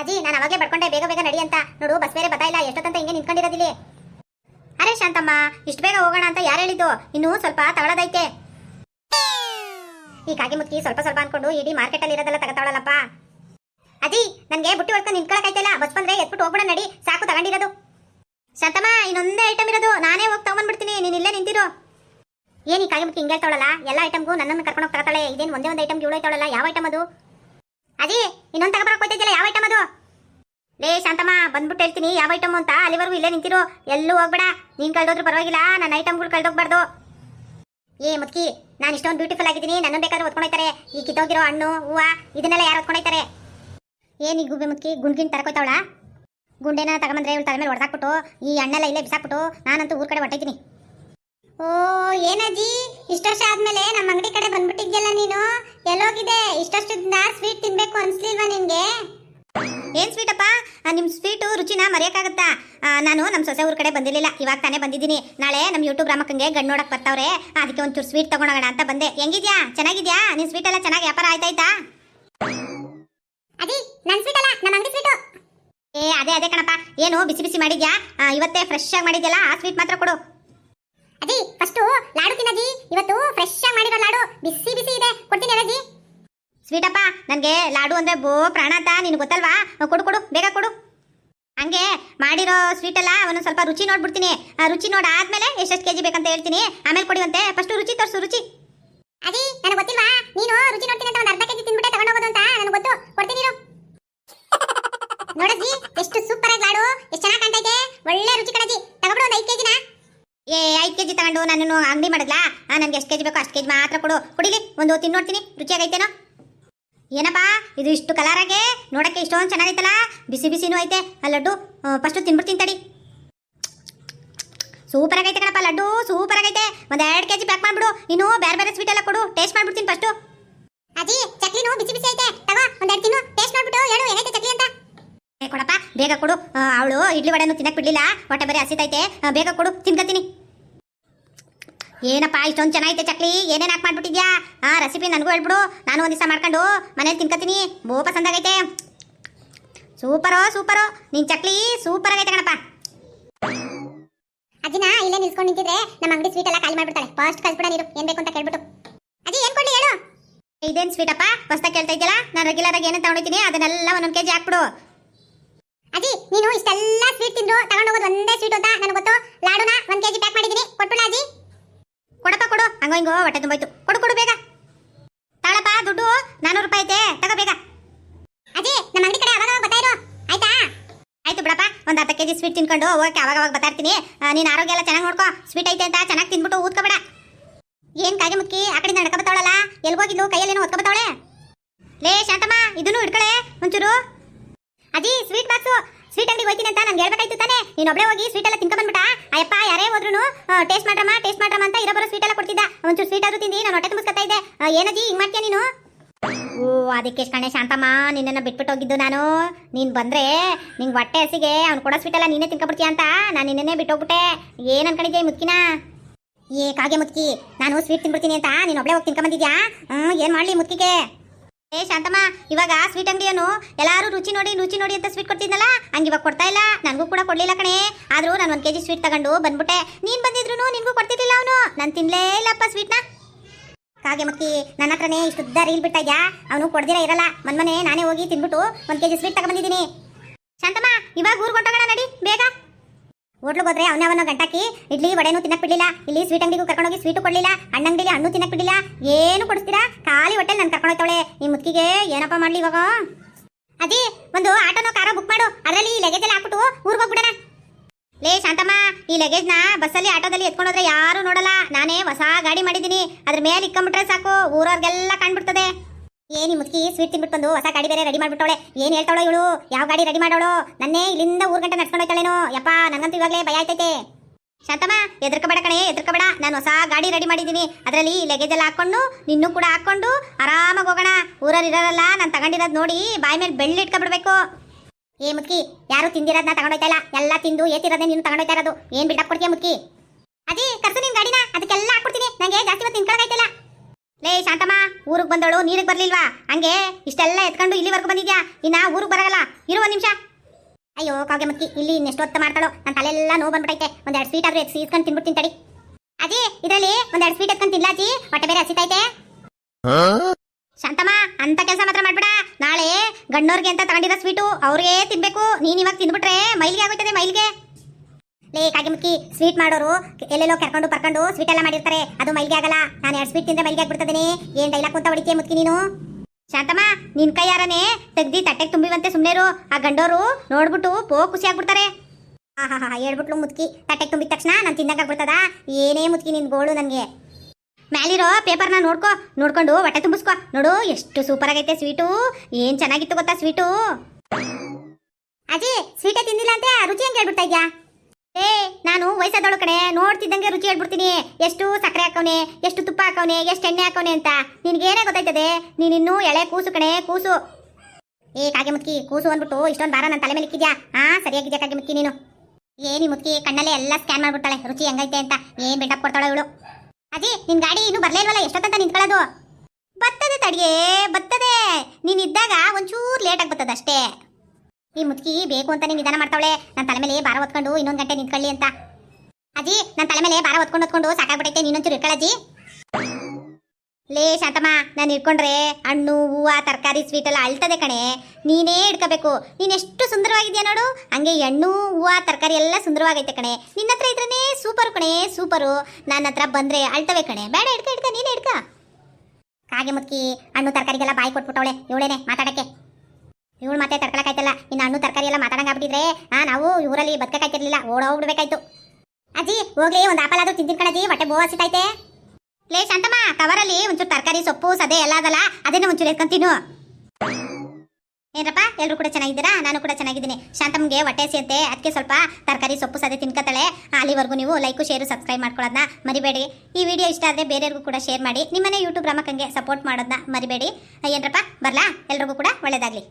ಅಜ್ಜಿ, ನಾನು ಅವಾಗಲೇ ಬಡ್ಕೊಂಡೆ ಬೇಗ ಬೇಗ ನಡಿ ಅಂತ. ನೋಡು ಬಸ್ ಬೇರೆ ಬತ್ತಾ ಇಲ್ಲ, ಎಷ್ಟೊತ್ತಂತ ಹಿಂಗೆ ನಿಂತ್ಕೊಂಡಿರೋದಿಲ್ಲಿ. ಅರೆ ಶಾಂತಮ್ಮ, ಇಷ್ಟು ಬೇಗ ಹೋಗೋಣ ಅಂತ ಯಾರು ಹೇಳಿದ್ದು? ಇನ್ನೂ ಸ್ವಲ್ಪ ತಗೊಳ್ಳೋದೈತೆ ಈ ಕಾಗಿ ಸ್ವಲ್ಪ ಸ್ವಲ್ಪ ಅನ್ಕೊಂಡು ಇಡೀ ಮಾರ್ಕೆಟ್ ಅಲ್ಲಿ ಇರೋದೆಲ್ಲ ತಗತಾವಳಲ್ಲಪ್ಪ. ಅಜ್ಜಿ, ನನ್ಗೆ ಬುಟ್ಟಿ ಹೊಡ್ಕೊಂಡು ನಿಂತ್ಕೊಳಕೈತಿಲ್ಲ ಬಸ್ ಬಂದ್ರೆ ಎತ್ಬಿಟ್ಟು ಹೋಗ್ಬಿಡ ನಡಿ. ಸಾಕು ತಗೊಂಡಿರೋದು. ಶಾಂತಮ್ಮ, ಇನ್ನೊಂದೇ ಐಟಮ್ ಇರೋದು. ನಾನೇ ಹೋಗಿ ತಗೊಂಡ್ಬಿಡ್ತೀನಿ ನೀನ್ ಇಲ್ಲೇ ನಿಂತಿರು. ಏನ್ ಈ ಕಾಗಿ ಹಿಂಗೆ ಹೇಳ್ತಾವಳಲ್ಲ? ಎಲ್ಲ ಐಟಮ್ಗೂ ನನ್ನನ್ನು ಕರ್ಕೊಂಡು ಹೋಗಿ ಇದೇನ್ ಒಂದೇ ಒಂದು ಐಟಮ್ ಇವಳು ಯಾವ ಐಟಮ್ ಅದು? ಅಜ್ಜಿ ಇನ್ನೊಂದು ತಗೊಬರಕ್ ಹೋಗ್ತಿದ್ದಿಲ್ಲ ಯಾವ ಐಟಮ್ ಅದು? ಲೇ, ಶಾಂತಮ್ಮ, ಬಂದ್ಬಿಟ್ಟು ಹೇಳ್ತೀನಿ, ಯಾವ ಐಟಮ್ ಅಂತ? ಅಲ್ಲಿವರೆಗೂ ಇಲ್ಲೇ ನಿಂತಿರು. ಎಲ್ಲೂ ಹೋಗ್ಬೇಡ. ನೀನ್ ಕಳ್ದೋದ್ರು ಪರವಾಗಿಲ್ಲ, ನನ್ನ ಐಟಮ್ಗಳು ಕಳ್ದೋಗ್ಬಾರ್ದು. ಏ, ಮುತ್ಕಿ, ನಾನು ಇಷ್ಟೊಂದು ಬ್ಯೂಟಿಫುಲ್ ಆಗಿದ್ದೀನಿ ನನ್ನ ಬೇಕಾದ್ರೆ ಹೊತ್ಕೊಂಡೋಯ್ತಾರೆ ಈ ಕಿತ್ತೋಗಿರೋ ಹಣ್ಣು, ಹೂವು, ಇದನ್ನೆಲ್ಲ ಯಾರು ಹೊತ್ಕೊಂಡೋಯ್ತಾರೆ ಏನ್ ಈ ಗುಬ್ಬೆ ಮುತ್ಕಿ ಗುಂಡ್ಗಿನ್ ತರಕೋತಾವಳ? ಗುಂಡೆನ ತಗೊಂಬಂದ್ರೆ ಇವಳು ತಲೆ ಮೇಲೆ ಹೊಡೆದಾಕ್ಬಿಟ್ಟು ಈ ಹಣ್ಣೆಲ್ಲ ಇಲ್ಲೇ ಬಿಸಾಕ್ಬಿಟ್ಟು, ನಾನಂತೂ ಊರ್ ಕಡೆ ಹೊಟ್ಟೈತೀನಿ ಓ ಏನಜ್ಜಿ ಇಷ್ಟು ವರ್ಷ ಆದ್ಮೇಲೆ ನಮ್ಮ ಅಂಗಡಿ ಕಡೆ ಬಂದ್ಬಿಟ್ಟಿದ್ಯಲ್ಲ ನೀನು? ಎಲ್ಲೋಗಿದೆ? ದಿನ ಸ್ವೀಟ್ ತಿನ್ಬೇಕು ಅನ್ಸ್ಲಿಲ್ವಾ ನಿನ್ಗೆ? ಏನ್ ಸ್ವೀಟ್ ಅಪ್ಪ? ನಿಮ್ ಸ್ವೀಟು ರುಚಿನ ಮರೆಯಕ್ಕಾಗತ್ತಾ? ನಾನು ನಮ್ಮ ಸೊಸೆ ಊರ್ ಕಡೆ ಬಂದಿರಲಿಲ್ಲ. ಇವಾಗ ತಾನೇ ಬಂದಿದ್ದೀನಿ. ನಾಳೆ ನಮ್ಮ ಯೂಟ್ಯೂಬ್ ರಾಮಕ್ಕಂಗೆ ಗಂಡು ನೋಡಕ್ ಬರ್ತಾವ್ರೆ. ಅದಕ್ಕೆ ಒಂಚೂರು ಸ್ವೀಟ್ ತಗೊಳೋಣ ಅಂತ ಬಂದೆ. ಹೆಂಗಿದ್ಯಾ? ಚೆನ್ನಾಗಿದ್ಯಾ? ನಿನ್ ಸ್ವೀಟ್ ಎಲ್ಲ ಚೆನ್ನಾಗಿ ವ್ಯಾಪಾರ ಆಯ್ತಾಯ್ತಾ? ಅದಿ ನನ್ನ ಸ್ವೀಟ್ ನಮ್ಮ ಅಂಗಡಿ ಸ್ವೀಟು ಏ, ಅದೇ ಅದೇ ಕಣಪ್ಪ. ಏನು, ಬಿಸಿ ಬಿಸಿ ಮಾಡಿದ್ಯಾ? ಇವತ್ತೇ ಫ್ರೆಶ್ ಆಗಿ ಮಾಡಿದ್ಯಲ್ಲ, ಆ ಸ್ವೀಟ್ ಮಾತ್ರ ಕೊಡು. ಇವತ್ತು ಫ್ರೆಶ್ ಆಗಿ ಮಾಡಿರೋ ಲಾಡು ಬಿಸಿ ಬಿಸಿ ಇದೆ. ಕೊಡ್ತೀನಿ ಅಜ್ಜಿ ಸ್ವೀಟಪ್ಪ, ನನಗೆ ಲಾಡು ಅಂದ್ರೆ ಬೋ ಪ್ರಾಣ ಅಂತ ನಿನ್ಗೆ ಗೊತ್ತಲ್ವಾ? ಕೊಡು ಕೊಡು, ಬೇಗ ಕೊಡು. ಹಂಗೆ ಮಾಡಿರೋ ಸ್ವೀಟ್ ಎಲ್ಲ ಅವನು ಸ್ವಲ್ಪ ರುಚಿ ನೋಡ್ಬಿಡ್ತೀನಿ. ಆ, ರುಚಿ ನೋಡಾದ್ಮೇಲೆ ಎಷ್ಟೆಷ್ಟು ಕೆಜಿ ಬೇಕಂತ ಹೇಳ್ತೀನಿ. ಆಮೇಲೆ ಕೊಡಿವಂತೆ ಫಸ್ಟ್ ರುಚಿ ತೋರಿಸು, ರುಚಿ. ಅದಿ ನನಗೆ ಗೊತ್ತಿಲ್ವಾ? ನೀನು ರುಚಿ ನೋಡ್ತೀನಿ ಅಂತ ಒಂದು ಅರ್ಧ ಕೆಜಿ ತಿನ್ಬಿಟ್ಟೆ ತಗೊಂಡು ಹೋಗೋದು ಅಂತ ನನಗೆ ಗೊತ್ತು. ಕೊಡ್ತೀನಿ ನೋಡಜ್ಜಿ, ಎಷ್ಟು ಸೂಪರ್ ಆಗಿ ಲಾಡು. ಎಷ್ಟು ಚೆನ್ನಾಗಿ ಕಾಣ್ತೈತೆ ಒಳ್ಳೆ ರುಚಿ ಕಣಜ್ಜಿ. ತಗೊಂಡು ಒಂದು ಐದು ಕೆಜಿನ ಏ, ಐದು ಕೆಜಿ ತಗೊಂಡು ನಾನು ಅಂಗಡಿ ಮಾಡಿದ್ಲಾ? ನನಗೆ ಎಷ್ಟು ಕೆಜಿ ಬೇಕೋ ಅಷ್ಟು ಕೆಜಿ ಮಾತ್ರ ಕೊಡು. ಕುಡಿಲಿ, ಒಂದು ತಿನ್ ನೋಡ್ತೀನಿ. ರುಚಿಯಾಗೈತೇನೋ ಏನಪ್ಪಾ, ಇದು ಇಷ್ಟು ಕಲರ್ ಆಗಿ ನೋಡಕ್ಕೆ ಇಷ್ಟೊಂದು ಚೆನ್ನಾಗೈತಲ್ಲ? ಬಿಸಿ ಬಿಸಿನೂ ಐತೆ. ಆ, ಲಡ್ಡು ಫಸ್ಟ್ ತಿನ್ಬಿಡ್ತೀನಿ ತಡಿ. ಸೂಪರ್ ಆಗೈತೆ ಕಣಪ್ಪ, ಲಡ್ಡು ಸೂಪರ್ ಆಗೈತೆ ಒಂದೆರಡು ಎರಡು ಕೆಜಿ ಪ್ಯಾಕ್ ಮಾಡ್ಬಿಡು. ಇನ್ನು ಬೇರೆ ಬೇರೆ ಸ್ವೀಟ್ ಎಲ್ಲ ಕೊಡು. ಟೇಸ್ಟ್ ಮಾಡ್ಬಿಡ್ತೀನಿ ಫಸ್ಟು. ಅಜ್ಜಿ, ಚಕ್ಲಿನೂ ಬಿಸಿ ಬಿಸಿ ಐತೆ. ತಗೋ, ಒಂದೆರಡು ತಿನ್ನು. ಟೇಸ್ಟ್ ಮಾಡ್ಬಿಟ್ಟು ಹೇಳು ಏನೈತೆ ಚಕ್ಲಿ ಅಂತ? ಕೊಡಪ್ಪ, ಬೇಗ ಕೊಡು. ಅವಳು ಇಡ್ಲಿ ವಡೆನೂ ತಿನ್ನಕ್ಕೆ ಬಿಡ್ಲಿಲ್ಲ. ಹೊಟ್ಟೆ ಬರೀ ಹಸಿತೈತೆ. ಬೇಗ ಕೊಡು ತಿನ್ಕತೀನಿ ಏನಪ್ಪ, ಇಷ್ಟೊಂದು ಚೆನ್ನಾಗೈತೆ ಚಕ್ಲಿ? ಏನೇನು ಹಾಕಿ ಮಾಡ್ಬಿಟ್ಟಿದ್ಯಾ? ಆ ರೆಸಿಪಿ ನನಗೂ ಹೇಳ್ಬಿಡು. ನಾನು ಒಂದು ದಿವಸ ಮಾಡ್ಕೊಂಡು ಮನೇಲಿ ತಿನ್ಕೋತೀನಿ ಬೋ ಪಸಂದಾಗೈತೆ ಸೂಪರೋ ಸೂಪರೋ. ನಿನ್ ಚಕ್ಲಿ ಸೂಪರ್ ಆಗೈತೆ ಕಣಪ್ಪ ಅಜ್ಜಿನ ಇಲ್ಲೇ ನಿಲ್ಸ್ಕೊಂಡು ನಿಂತಿದ್ರೆ ನಮ್ಮ ಅಂಗಡಿ ಸ್ವೀಟ್ ಎಲ್ಲ ಖಾಲಿ ಮಾಡ್ಬಿಡ್ತಾಳೆ. ಫಸ್ಟ್ ಕಳ್ಸ್ಬಿಡ ನೀರು ಏನ್ ಬೇಕು ಅಂತ ಕೇಳ್ಬಿಟ್ಟು. ಅಜ್ಜಿ, ಏನು ಕೊಡ್ಲಿ ಹೇಳು? ಇದೇನ್ ಸ್ವೀಟ್ ಅಪ್ಪ? ಹೊಸ್ದಾಗಿ ಕೇಳ್ತಾ ಇದೆಯಲ್ಲ ನಾನು ರೆಗ್ಯುಲರ್ ಆಗಿ ಏನೇನು ತಗೊಂಡಿದ್ದೀನಿ, ಅದನ್ನೆಲ್ಲ ಒಂದೊಂದು ಕೆಜಿ ಹಾಕ್ಬಿಡು. ಅಜ್ಜಿ, ನೀನು ಇಷ್ಟೆಲ್ಲ ಸ್ವೀಟ್ ತಿಂದ್ರು ತಗೊಂಡು ಹೋಗೋದು ಒಂದೇ ಸ್ವೀಟ್ ಅಂತ ನನಗೆ ಗೊತ್ತು. ಲಾಡುನ ಕೆ ಕೆಜಿ ಪ್ಯಾಕ್ ಮಾಡಿದ್ದೀನಿ. ಕೊಟ್ಟು ಅಜ್ಜಿ. ಕೊಡಪ್ಪ ಕೊಡು. ಹಂಗೋ ಹಿಂಗೋ ಹೊಟ್ಟೆ ತುಂಬೋಯ್ತು. ಕೊಡು ಕೊಡು ಬೇಗ. ತಾಳಪ್ಪ, ದುಡ್ಡು ನಾನೂರು ರೂಪಾಯಿ ಐತೆ. ತಗೋ ಬೇಗ. ಅಜ್ಜಿ, ನಮ್ಮ ಅಂಗಡಿ ಕಡೆ ಅವಾಗ ಬರ್ತಾ ಇರು. ಆಯ್ತಾ? ಆಯ್ತು ಬಿಡಪ್ಪ. ಒಂದು ಹತ್ತು ಕೆಜಿ ಸ್ವೀಟ್ ತಿನ್ಕೊಂಡು ಹೋಗಕ್ಕೆ ಅವಾಗ ಅವಾಗ ಬರ್ತಾ ಇರ್ತೀನಿ. ನೀನ್ ಆರೋಗ್ಯ ಎಲ್ಲ ಚೆನ್ನಾಗಿ ನೋಡ್ಕೋ. ಸ್ವೀಟ್ ಐತೆ ಅಂತ ಚೆನ್ನಾಗಿ ತಿನ್ಬಿಟ್ಟು ಊದ್ಕೋಬೇಡ. ಏನ್ ಕಾಗೆ ಮುಕ್ಕಿ? ಆ ಕಡೆಯಿಂದ ನಡ್ಕೊ ಬರ್ತಾವಳಲ್ಲ. ಎಲ್ಗೋಗಿದ್ಲು? ಕೈಯಲ್ಲೇನೋ ಹೊತ್ಕೊ ಲೇ ಶಾಂತಮ್ಮ, ಇದನ್ನು ಹಿಡ್ಕಳೆ ಒಂಚೂರು. ಅಜ್ಜಿ ಸ್ವೀಟ್ ಬಾಕ್ಸು ಸ್ವೀಟ್ ಅಂಗಡಿಗೆ ಹೋಗ್ತೀನಿ ಅಂತ ನನ್ಗೆ ಹೇಳ್ಬೇಕಾಯ್ತು ತಾನೆ. ನೀನು ಒಬ್ಬಳೇ ಹೋಗಿ ಸ್ವೀಟ್ ಎಲ್ಲ ತಿನ್ಕೊಂಡ್ ಬಂದ್ಬಿಟ್ಟ. ಅಯ್ಯಪ್ಪ, ಯಾರೇ ಹೋದ್ರು ಟೇಸ್ಟ್ ಮಾಡ್ರಮ್ಮ ಟೇಸ್ಟ್ ಮಾಡ್ರಮ್ಮ ಅಂತ ಇರೋ ಸ್ವೀಟ್ ಎಲ್ಲ ಕೊಡ್ತಿದ್ದ. ಒಂಚೂರು ಸ್ವೀಟ್ ಆದ್ರೂ ತಿಂದಿ, ನಾನು ಹೊಟ್ಟೆ ತುಂಬಿಸ್ಕೊತಾ ಇದ್ದೆ. ಏನಜ್ಜಿ, ಹಿಂಗ್ ಮಾಡ್ತೀಯ ನೀನು? ಓ, ಅದಕ್ಕೆ ಕಣೆ ಶಾಂತಮ್ಮ, ನಿನ್ನನ್ನು ಬಿಟ್ಬಿಟ್ಟು ಹೋಗಿದ್ದು ನಾನು. ನೀನು ಬಂದ್ರೆ ನಿಂಗೆ ಹೊಟ್ಟೆ ಹಸಿಗೆ, ಅವ್ನು ಕೊಡೋ ಸ್ವೀಟ್ ಎಲ್ಲ ನೀನೇ ತಿನ್ಕೊಬಿಡ್ತೀಯ ಅಂತ. ನಾನು ನಿನ್ನೇ ಬಿಟ್ಟೋಗ್ಬಿಟ್ಟೆ. ಏನು ಅನ್ಕೊಂಡಿದ್ದೆ ಈ ಮುತ್ಕಿನ ಏ, ಕಾಗೆ ಮುತ್ಕಿ ನಾನು ಸ್ವೀಟ್ ತಿನ್ಬಿಡ್ತೀನಿ ಅಂತ. ನೀನು ಒಬ್ಬಳೆ ಹೋಗಿ ತಿನ್ಕೊಂಬಂದಿದ್ಯಾ ಹ್ಞೂ ಏನು ಮಾಡಲಿ ಮುತ್ಕಿಗೆ ಏ, ಶಾಂತಮ್ಮ, ಇವಾಗ ಸ್ವೀಟ್ ಅಂಗಡಿಯನ್ನು ಎಲ್ಲಾರು ರುಚಿ ನೋಡಿ ರುಚಿ ನೋಡಿ ಅಂತ ಸ್ವೀಟ್ ಕೊಡ್ತಿದ್ನಲ್ಲ? ಹಂಗೆ ಇವಾಗ ಕೊಡ್ತಾ ಇಲ್ಲ. ನನಗೂ ಕೂಡ ಕೊಡ್ಲಿಲ್ಲ ಕಣೆ. ಆದ್ರೂ ನಾನು ಒಂದು ಕೆಜಿ ಸ್ವೀಟ್ ತಗೊಂಡು ಬಂದ್ಬಿಟ್ಟೆ. ನೀನ್ ಬಂದಿದ್ರು ನಿನ್ಗೂ ಕೊಡ್ತಿರ್ಲಿಲ್ಲ ಅವನು. ನಾನು ತಿನ್ಲೇ ಇಲ್ಲಪ್ಪ ಸ್ವೀಟ್ನ ಕಾಗೆ ಮಕ್ಕಿ, ನನ್ನ ಹತ್ರನೇ ಇಷ್ಟುದ್ದ ರೀಲ್ ಬಿಟ್ಟಾಗ್ಯಾ ಅವನು ಕೊಡ್ದಿರ ಇರಲ್ಲ. ಮನ್ಮನೆ ನಾನೇ ಹೋಗಿ ತಿನ್ಬಿಟ್ಟು ಒಂದು ಕೆಜಿ ಸ್ವೀಟ್ ತಗೊಂಡಿದ್ದೀನಿ ಶಾಂತಮ್ಮ, ಇವಾಗ ಊರ್ ಕೊಟ್ಟೋಗೋಣ ನಡಿ, ಬೇಗ. ಹೋಟ್ಲಿಗೆ ಹೋದ್ರೆ ಅವ್ನ ಅವನ ಗಂಟಾಕಿ, ಇಡ್ಲಿ, ವಡೆನೂ ತಿನ್ನಕ್ ಬಿಡ್ಲಿಲ್ಲ. ಇಲ್ಲಿ ಸ್ವೀಟ್ ಅಂಗಡಿಗೂ ಕರ್ಕೊಂಡೋಗಿ ಸ್ವೀಟು ಕೊಡ್ಲಿಲ್ಲ ಅಣ್ಣಂಗಡಿಲಿ ಹಣ್ಣು ತಿನ್ನಕ್ ಬಿಡ್ಲಿಲ್ಲ. ಏನು ಕೊಡಿಸ್ತೀರಾ? ಖಾಲಿ ಹೊಟ್ಟೆ ನಾನು ಕರ್ಕೊಂಡೋಗ್ತಾಳೆ ಈ ಮುತ್ತಿಗೆ ಏನಪ್ಪ ಮಾಡ್ಲಿ ಇವಾಗ? ಅದಿ ಒಂದು ಆಟೋನೋ ಕಾರೋ ಬುಕ್ ಮಾಡು. ಅದರಲ್ಲಿ ಲಗೇಜ್ ಎಲ್ಲ ಹಾಕ್ಬಿಟ್ಟು ಊರಿಗೆ ಹೋಗ್ಬಿಡಣ. ಲೇ ಶಾಂತಮ್ಮ, ಈ ಲಗೇಜ್ನ ಬಸ್ಸಲ್ಲಿ, ಆಟೋದಲ್ಲಿ ಎತ್ಕೊಂಡೋದ್ರೆ ಯಾರು ನೋಡಲ್ಲ. ನಾನೇ ಹೊಸ ಗಾಡಿ ಮಾಡಿದ್ದೀನಿ. ಅದ್ರ ಮೇಲೆ ಇಕ್ಕೊಂಬಿಟ್ರೆ ಸಾಕು. ಊರವ್ರಿಗೆಲ್ಲ ಕಾಣ್ಬಿಡ್ತದೆ. ಏನಿ ಮುತ್ಕಿ ಸ್ವೀಟ್ ತಿನ್ಬಿಟ್ಟು ಬಂದು ಹೊಸ ಗಾಡಿ ಬೇರೆ ರೆಡಿ ಮಾಡ್ಬಿಟ್ಟವಳೆ. ಏನ್ ಹೇಳ್ತಾಳೋ ಇವಳು? ಯಾವ ಗಾಡಿ ರೆಡಿ ಮಾಡೋಳು ನನ್ನೇ ಇಲ್ಲಿಂದ ಊರ್ ಗಂಟೆ ನಡ್ಸ್ಕೊಂಡು ಹೋಯ್ತಾಳೇನೋ ಯಪ್ಪ ನಂಗಂತೂ ಇವಾಗಲೇ ಭಯ ಆಯ್ತೈತೆ. ಶಾಂತಮ್ಮ, ಎದ್ರಕಬೇಡ ಕಣೆ, ಎದ್ರಕಬೇಡ. ನಾನು ಹೊಸ ಗಾಡಿ ರೆಡಿ ಮಾಡಿದ್ದೀನಿ. ಅದರಲ್ಲಿ ಲಗೇಜ್ ಎಲ್ಲ ಹಾಕೊಂಡು, ನಿನ್ನೂ ಕೂಡ ಹಾಕೊಂಡು ಆರಾಮಾಗಿ ಹೋಗೋಣ. ಊರಲ್ಲಿ ಇರೋರಲ್ಲ ನಾನು ತಗೊಂಡಿರೋದು ನೋಡಿ ಬಾಯಿ ಮೇಲೆ ಬೆಳ್ಳಿ ಇಟ್ಕೊಬಿಡ್ಬೇಕು. ಏ ಮುಕ್ಕಿ ಯಾರು ತಿಂದಿರೋದನ್ನ ತಗೊಂಡೋಯ್ತಾ ಇಲ್ಲ. ಎಲ್ಲ ತಿಂದು ಏತಿರೋದೇ ನೀನು ತಗೊಂಡೋಯ್ತಾ ಇರೋದು. ಏನ್ ಬಿಡಕ್ ಕೊಡ್ತೀಯ ಮುತ್ಕಿ ಅದೇ ಕರ್ಸು ನಿನ್ ಗಾಡಿನ. ಅದಕ್ಕೆಲ್ಲ ಹಾಕ್ಬಿಡ್ತೀನಿ. ನನಗೆ ಜಾಸ್ತಿ ಹೊತ್ತು ತಿನ್ಕೊಳಕೈತಿಲ್ಲ ಲೇ, ಶಾಂತಮ್ಮ, ಊರಿಗೆ ಬಂದವಳು ನೀರಿಗೆ ಬರ್ಲಿಲ್ವಾ? ಹಂಗೆ ಇಷ್ಟೆಲ್ಲ ಎತ್ಕೊಂಡು ಇಲ್ಲಿವರೆಗೂ ಬಂದಿದ್ಯಾ? ಇನ್ನ ಊರಿಗೆ ಬರಗಲ್ಲ. ಇರು ಒಂದ್ ನಿಮಿಷ. ಅಯ್ಯೋ ಕಾಗೆ ಮಕ್ಕಿ ಇಲ್ಲಿ ಇನ್ನೆಷ್ಟು ಹೊತ್ತು ಮಾಡ್ತಾಳೋ? ನನ್ನ ತಲೆಲ್ಲ ನೋವು ಬಂದ್ಬಿಟ್ಟೈತೆ ಒಂದೆರಡು ಸ್ವೀಟ್ ಆದ್ರೆ ಇಸ್ಕೊಂಡು ತಿನ್ಬಿಡ್ತೀನಿ ತಡಿ. ಅಜ್ಜಿ, ಇದರಲ್ಲಿ ಒಂದೆರಡು ಸ್ವೀಟ್ ಎತ್ಕೊಂಡು ತಿನ್ಲಾ ಅಜ್ಜಿ? ಹೊಟ್ಟೆ ಬೇರೆ ಹಸಿತೈತೆ. ಶಾಂತಮ್ಮ ಅಂತ ಕೆಲಸ ಮಾತ್ರ ಮಾಡ್ಬೇಡ. ನಾಳೆ ಗಣ್ಣೋರ್ಗೆ ಅಂತ ತಗೊಂಡಿರೋ ಸ್ವೀಟು ಅವ್ರಿಗೆ ತಿನ್ಬೇಕು. ನೀನ್ ಇವಾಗ ತಿನ್ಬಿಟ್ರೆ ಮೈಲಿಗೆ ಆಗುತ್ತದೆ ಮೈಲಿಗೆ. ಲೇ ಕಾಗಿಮುಕ್ಕಿ ಸ್ವೀಟ್ ಮಾಡೋರು, ಎಲ್ಲೆಲ್ಲೋ ಕರ್ಕೊಂಡು ಪರ್ಕೊಂಡು ಸ್ವೀಟ್ ಎಲ್ಲ ಮಾಡಿರ್ತಾರೆ. ಅದು ಮೈಲಿಗೆ ಆಗಲ್ಲ. ನಾನು ಎರಡು ಸ್ವೀಟ್ ತಿಂದ್ರೆ ಮೈಲಿಗೆ ಆಗ್ಬಿಡ್ತದೇನೆ. ಏನ್ ಡೈಲಾಗ್ ಅಂತ ಹೊಡಿತೀಯ ಮುತ್ಕಿ ನೀನು? ಶಾಂತಮ್ಮ, ನಿನ್ ಕೈಯಾರನೆ ತೆಗ್ದಿ ತಟ್ಟೆಗೆ ತುಂಬಿವಂತೆ ಸುಮ್ಮನೆರು ಆ ಗಂಡೋರು ನೋಡ್ಬಿಟ್ಟು ಪೋ, ಖುಷಿ ಆಗ್ಬಿಡ್ತಾರೆ. ಹಾ ಹಾ ಹೇಳ್ಬಿಟ್ಲು ಮುತ್ಕಿ. ತಟ್ಟೆಗೆ ತುಂಬಿದ ತಕ್ಷಣ ನಾನು ತಿನ್ನಕ್ ಆಗ್ಬಿಡ್ತದ? ಏನೇ ಮುತ್ಕಿ ನಿನ್ ಗೋಳು ನನಗೆ. ಮ್ಯಾಲಿರೋ ಪೇಪರ್ನ ನೋಡ್ಕೊ, ನೋಡ್ಕೊಂಡು ಹೊಟ್ಟೆ ತುಂಬಿಸ್ಕೊ. ನೋಡು, ಎಷ್ಟು ಸೂಪರ್ ಆಗೈತೆ ಸ್ವೀಟು ಏನ್ ಚೆನ್ನಾಗಿತ್ತು ಗೊತ್ತಾ ಸ್ವೀಟು ಅಜಿ ಸ್ವೀಟೇ ತಿಂದಿಲ್ಲ ಅಂತೆ ರುಚಿ ಹೆಂಗ್ ಹೇಳ್ಬಿಡ್ತಾ ಇದ್ಯಾ? ಏ, ನಾನು ವಯಸ್ಸಾದವಳು ಕಡೆ ನೋಡ್ತಿದ್ದಂಗೆ ರುಚಿ ಹೇಳ್ಬಿಡ್ತೀನಿ. ಎಷ್ಟು ಸಕ್ಕರೆ ಹಾಕವನೆ ಎಷ್ಟು ತುಪ್ಪ ಹಾಕವನೆ ಎಷ್ಟು ಎಣ್ಣೆ ಹಾಕವನೆ ಅಂತ. ನಿನ್ಗೇನೇ ಗೊತ್ತಾಯ್ತದೆ? ನೀನಿನ್ನೂ ಎಳೆ ಕೂಸು ಕಣೆ, ಕೂಸು. ಏ, ಕಾಗೆ ಮುತ್ಕಿ, ಕೂಸು ಅಂದ್ಬಿಟ್ಟು ಇಷ್ಟೊಂದು ಬಾರ ನನ್ನ ತಲೆ ಮೇಲೆ ಇಕ್ಕಿದ್ಯಾ? ಹಾ ಸರಿಯಾಗಿದ್ಯಾ ಕಾಗೆ ಮುಕ್ಕಿ ನೀನು? ಏನಿ ಮುತ್ಕಿ, ಕಣ್ಣಲ್ಲೇ ಎಲ್ಲ ಸ್ಕ್ಯಾನ್ ಮಾಡ್ಬಿಡ್ತಾಳೆ ರುಚಿ ಹೆಂಗೈತೆ ಅಂತ. ಏನ್ ಬಿಲ್ಡಪ್ ಕೊಡ್ತಾಳೆ ಇವಳು. ಅಜಿ, ನಿನ್ ಗಾಡಿ ಇನ್ನೂ ಬರ್ಲೇ ಇಲ್ವಲ್ಲ? ಎಷ್ಟೊತ್ತಂತ ನಿಂತ್ಕೊಳ್ಳೋದು? ಬರ್ತದೆ ತಡಿಯೇ ಬರ್ತದೆ ನೀನಿದ್ದಾಗ ಒಂಚೂರು ಲೇಟ್ ಬರ್ತದೆ ಅಷ್ಟೇ ಈ ಮುದುಕಿ ಬೇಕು ಅಂತಾನೆ ನಿಧಾನ ಮಾಡ್ತಾವಳೆ. ನನ್ನ ತಲೆ ಮೇಲೆ ಭಾರ ಹೊತ್ಕೊಂಡು ಇನ್ನೊಂದು ಗಂಟೆ ನಿಂತ್ಕೊಳ್ಳಿ ಅಂತ. ಅಜ್ಜಿ ನನ್ನ ತಲೆ ಮೇಲೆ ಭಾರ ಹೊತ್ಕೊಂಡು ಹೊತ್ಕೊಂಡು ಸಾಕಾಗ್ಬಿಟ್ಟೈತೆ, ನೀನೊಂಚೂರು ಇಟ್ಕೊಳ್ಳಜ್ಜಿ ಲೇ ಶಾಂತಮ್ಮ, ನಾನು ಇಟ್ಕೊಂಡ್ರೆ ಹಣ್ಣು, ಹೂವು, ತರಕಾರಿ ಸ್ವೀಟ್ ಎಲ್ಲ ಅಳ್ತದೆ ಕಣೆ. ನೀನೇ ಇಟ್ಕೋಬೇಕು. ನೀನೆಷ್ಟು ಸುಂದರವಾಗಿದ್ಯಾ ನೋಡು. ಹಂಗೆ ಹಣ್ಣು, ಹೂವು, ತರಕಾರಿ ಎಲ್ಲ ಸುಂದರವಾಗೈತೆ ಕಣೆ. ನಿನ್ನ ಹತ್ರ ಇದ್ರೇ ಸೂಪರು ಕಣೆ, ಸೂಪರು. ನನ್ನ ಹತ್ರ ಬಂದ್ರೆ ಅಳ್ತವೆ ಕಣೆ. ಬೇಡ ಇಡ್ಕ ಇಡ್ಕ ನೀನೇ ಇಡ್ಕ ಕಾಗೆ ಮುತ್ಕಿ ಹಣ್ಣು, ತರಕಾರಿಗೆಲ್ಲ ಬಾಯಿ ಕೊಟ್ಬಿಟ್ಟವಳೆ. ಇವಳೇನೆ ಮಾತಾಡಕ್ಕೆ. ಇವಳು ಮತ್ತೆ ತಡ್ಕೊಳಕಾಯ್ತಲ್ಲ ಇನ್ನು ಹಣ್ಣು ತರಕಾರಿ ಎಲ್ಲ ಮಾತಾಡಂಗಾಗ್ಬಿಟ್ಟಿದ್ರೆ ಆ, ನಾವು ಊರಲ್ಲಿ ಬದುಕಕ್ಕಾಯ್ತಿರ್ಲಿಲ್ಲ ಓಡೋಗ್ಬಿಡ್ಬೇಕಾಯ್ತು ಅಜ್ಜಿ, ಹೋಗ್ಲಿ, ಒಂದು ಆಪಲ್ ಆದ್ರೂ ತಿಂದಿನ್ ಕಣಜ್ಜಿ, ಹೊಟ್ಟೆ ಬೋ ಹಸಿತೈತೆ. ಲೇ, ಶಾಂತಮ್ಮ, ಕವರಲ್ಲಿ ಒಂಚೂರು ತರಕಾರಿ, ಸೊಪ್ಪು, ಸದೆ ಎಲ್ಲ ಅದಲ್ಲ, ಅದನ್ನ ಒಂಚೂರು ಎತ್ಕೊಂತೀನು ಏನಪ್ಪ ಎಲ್ಲರೂ ಕೂಡ ಚೆನ್ನಾಗಿದ್ದೀರಾ? ನಾನು ಕೂಡ ಚೆನ್ನಾಗಿದ್ದೀನಿ. ಶಾಂತಮ್ಗೆ ಹೊಟ್ಟೆ ಸೇರುತ್ತೆ ಅದಕ್ಕೆ ಸ್ವಲ್ಪ ತರಕಾರಿ, ಸೊಪ್ಪು, ಸದೆ ತಿನ್ಕತಾಳೆ ಅಲ್ಲಿವರೆಗೂ ನೀವು ಲೈಕು, ಶೇರು, ಸಬ್ಸ್ಕ್ರೈಬ್ ಮಾಡ್ಕೊಳ್ಳೋದನ್ನ ಮರಿಬೇಡಿ. ಈ ವಿಡಿಯೋ ಇಷ್ಟ ಆದರೆ ಬೇರೆಯವ್ರಿಗೂ ಕೂಡ ಶೇರ್ ಮಾಡಿ. ನಿಮ್ಮನೆ ಯೂಟ್ಯೂಬ್ ರಮಕ್ಕಂಗೆ ಸಪೋರ್ಟ್ ಮಾಡೋದನ್ನ ಮರಿಬೇಡಿ. ಏನ್ರಪ್ಪ, ಬರಲಾ? ಎಲ್ರಿಗೂ ಕೂಡ ಒಳ್ಳೇದಾಗಲಿ.